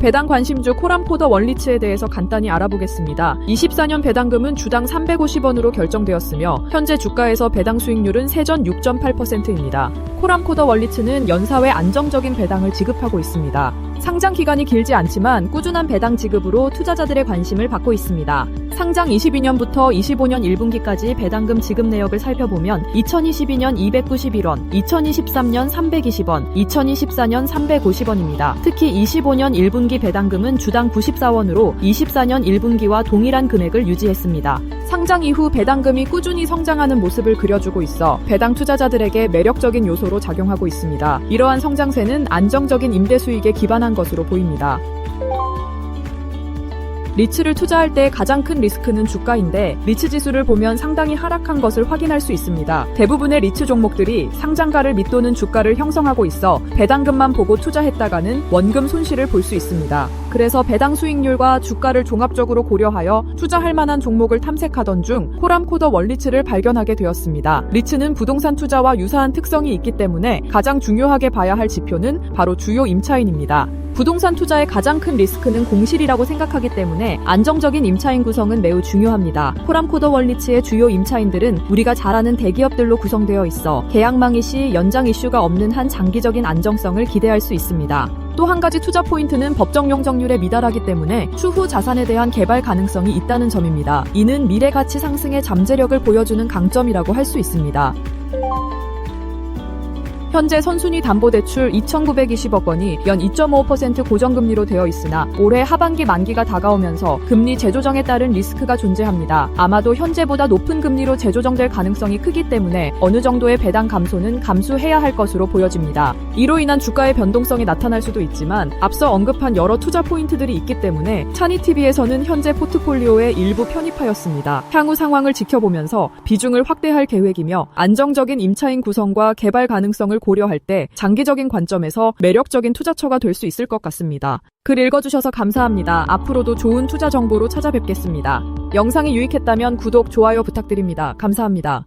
배당 관심주 코람포더 원리츠에 대해서 간단히 알아보겠습니다. 24년 배당금은 주당 350원으로 결정되었으며 현재 주가에서 배당 수익률은 세전 6.8%입니다. 코람코더 원리츠는 연사회 안정적인 배당을 지급하고 있습니다. 상장 기간이 길지 않지만 꾸준한 배당 지급으로 투자자들의 관심을 받고 있습니다. 상장 22년부터 25년 1분기까지 배당금 지급 내역을 살펴보면 2022년 291원, 2023년 320원, 2024년 350원입니다. 특히 25년 1분기 배당금은 주당 94원으로 24년 1분기와 동일한 금액을 유지했습니다. 상장 이후 배당금이 꾸준히 성장하는 모습을 그려주고 있어 배당 투자자들에게 매력적인 요소로 작용하고 있습니다. 이러한 성장세는 안정적인 임대 수익에 기반한 것으로 보입니다. 리츠를 투자할 때 가장 큰 리스크는 주가인데 리츠 지수를 보면 상당히 하락한 것을 확인할 수 있습니다. 대부분의 리츠 종목들이 상장가를 밑도는 주가를 형성하고 있어 배당금만 보고 투자했다가는 원금 손실을 볼 수 있습니다. 그래서 배당 수익률과 주가를 종합적으로 고려하여 투자할 만한 종목을 탐색하던 중 코람코더 원리츠를 발견하게 되었습니다. 리츠는 부동산 투자와 유사한 특성이 있기 때문에 가장 중요하게 봐야 할 지표는 바로 주요 임차인입니다. 부동산 투자의 가장 큰 리스크는 공실이라고 생각하기 때문에 안정적인 임차인 구성은 매우 중요합니다. 코람코더 원리츠의 주요 임차인들은 우리가 잘 아는 대기업들로 구성되어 있어 계약 망의 시 연장 이슈가 없는 한 장기적인 안정성을 기대할 수 있습니다. 또 한 가지 투자 포인트는 법정 용적률에 미달하기 때문에 추후 자산에 대한 개발 가능성이 있다는 점입니다. 이는 미래 가치 상승의 잠재력을 보여주는 강점이라고 할 수 있습니다. 현재 선순위 담보대출 2,920억 원이 연 2.5% 고정금리로 되어 있으나 올해 하반기 만기가 다가오면서 금리 재조정에 따른 리스크가 존재합니다. 아마도 현재보다 높은 금리로 재조정될 가능성이 크기 때문에 어느 정도의 배당 감소는 감수해야 할 것으로 보여집니다. 이로 인한 주가의 변동성이 나타날 수도 있지만 앞서 언급한 여러 투자 포인트들이 있기 때문에 차니TV에서는 현재 포트폴리오에 일부 편입하였습니다. 향후 상황을 지켜보면서 비중을 확대할 계획이며 안정적인 임차인 구성과 개발 가능성을 고려할 때 장기적인 관점에서 매력적인 투자처가 될 수 있을 것 같습니다. 글 읽어주셔서 감사합니다. 앞으로도 좋은 투자 정보로 찾아뵙겠습니다. 영상이 유익했다면 구독, 좋아요 부탁드립니다. 감사합니다.